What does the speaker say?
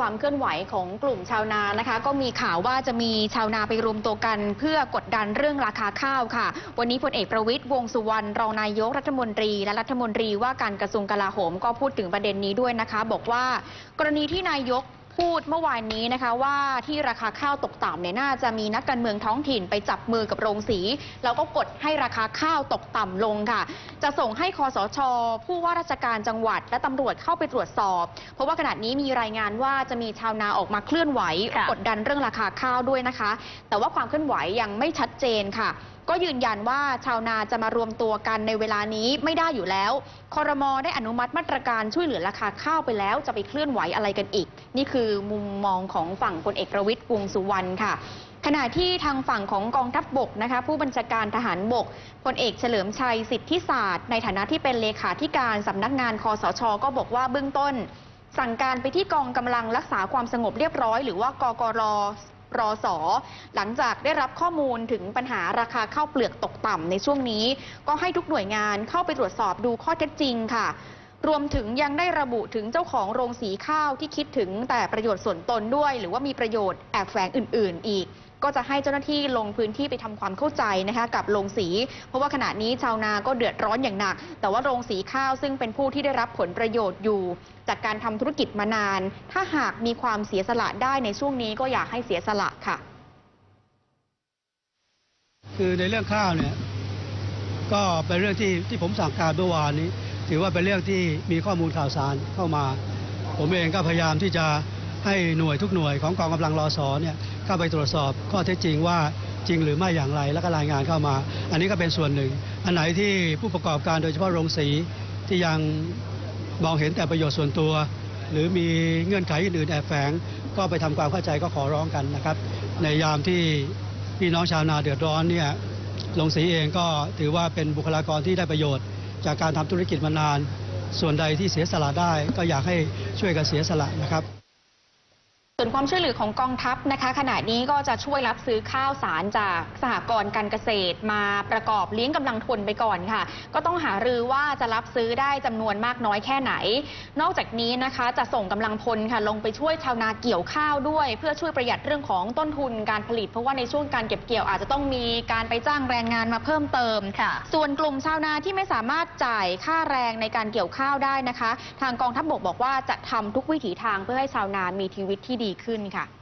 ความเคลื่อนไหวของกลุ่มชาวนานะคะ ก็มีข่าวว่าจะมีชาวนาไปรวมตัวกัน เพื่อกดดันเรื่องราคาข้าวค่ะ วันนี้พลเอกประวิตยวงสุวรรณรองนายกรัฐมนตรี และรัฐมนตรีว่าการกระทรวงกลาโหมก็พูดถึงประเด็นนี้ด้วยนะคะ บอกว่ากรณีที่นายก พูดเมื่อวานนี้นะคะว่าที่ราคาข้าวตกต่ำเนี่ยน่าจะมีนักการเมืองท้องถิ่นไปจับมือกับโรงสี แล้วก็กดให้ราคาข้าวตกต่ำลงค่ะ จะส่งให้คอสช ผู้ว่าราชการจังหวัด และตำรวจเข้าไปตรวจสอบ เพราะว่าขณะนี้มีรายงานว่าจะมีชาวนาออกมาเคลื่อนไหว กดดันเรื่องราคาข้าวด้วยนะคะ แต่ว่าความเคลื่อนไหวยังไม่ชัดเจนค่ะ ก็ยืนยันว่าชาวนาจะมารวมตัวกันในเวลานี้ไม่ได้อยู่แล้ว คอรมอได้อนุมัติมาตรการช่วยเหลือราคาข้าวไปแล้ว จะไปเคลื่อนไหวอะไรกันอีก นี่คือมุมมองของฝั่งพลเอกประวิตยวงสุวรรณค่ะ ขณะที่ทางฝั่งของกองทัพบบกนะคะ ผู้บัญชาการทหารบกพลเอกเฉลิมชัยสิทธิศาสตร์ ในฐานะที่เป็นเลขาธิการสำนักงานคอสช ก็บอกว่าเบื้องต้นสั่งการไปที่กองกำลังรักษาความสงบเรียบร้อย หรือว่ากกร รอสอหลังจากได้รับข้อมูลถึงปัญหาราคาข้าวเปลือกตกต่ำในช่วงนี้ ก็ให้ทุกหน่วยงานเข้าไปตรวจสอบดูข้อเท็จจริงค่ะ รวมถึงยังได้ระบุถึงเจ้าของโรงสีข้าวที่คิดถึงแต่ประโยชน์ส่วนตนด้วย หรือว่ามีประโยชน์แอบแฝงอื่น ๆ อีก ก็จะให้เจ้าหน้าที่ลงพื้นที่ไปทำความเข้าใจนะคะกับโรงสี เพราะว่าขณะนี้ชาวนาก็เดือดร้อนอย่างหนัก แต่ว่าโรงสีข้าวซึ่งเป็นผู้ที่ได้รับผลประโยชน์อยู่ จากการทำธุรกิจมานาน ถ้าหากมีความเสียสละได้ในช่วงนี้ก็อยากให้เสียสละค่ะ คือในเรื่องข้าวเนี่ยก็เป็นเรื่องที่ที่ผมสั่งการเมื่อวานนี้ ถือว่าเป็นเรื่องที่มีข้อมูลข่าวสารเข้ามา ผมเองก็พยายามที่จะให้หน่วยทุกหน่วยของกองกำลังรอสอเนี่ย เข้าไปตรวจสอบข้อเท็จจริงว่าจริงหรือไม่อย่างไร แล้วก็รายงานเข้ามา อันนี้ก็เป็นส่วนหนึ่ง อันไหนที่ผู้ประกอบการโดยเฉพาะโรงสีที่ยังมองเห็นแต่ประโยชน์ส่วนตัว หรือมีเงื่อนไขอื่นๆแอบแฝง ก็ไปทำความเข้าใจก็ขอร้องกันนะครับ ในยามที่พี่น้องชาวนาเดือดร้อนเนี่ยลงสีเองก็ถือว่าเป็นบุคลากรที่ได้ประโยชน์ จากการทำธุรกิจมานาน ส่วนใดที่เสียสละได้ ก็อยากให้ช่วยกันเสียสละนะครับ วนความช่วยเหลือของกองทัพนะคะ ขณะนี้ก็จะช่วยรับซื้อข้าวสารจากสหกรณ์การเกษตรมาประกอบเลี้ยงกำลังพลไปก่อนค่ะ ก็ต้องหารือว่าจะรับซื้อได้จำนวนมากน้อยแค่ไหน นอกจากนี้นะคะจะส่งกำลังพลค่ะลงไปช่วยชาวนาเกี่ยวข้าวด้วย เพื่อช่วยประหยัดเรื่องของต้นทุนการผลิต เพราะว่าในช่วงการเก็บเกี่ยวอาจจะต้องมีการไปจ้างแรงงานมาเพิ่มเติมค่ะส่วนกลุ่มชาวนาที่ไม่สามารถจ่ายค่าแรงในการเกี่ยวข้าวได้นะคะ ทางกองทัพบกบอกว่าจะทำทุกวิถีทางเพื่อให้ชาวนามีชีวิตที่ดีขึ้นค่ะ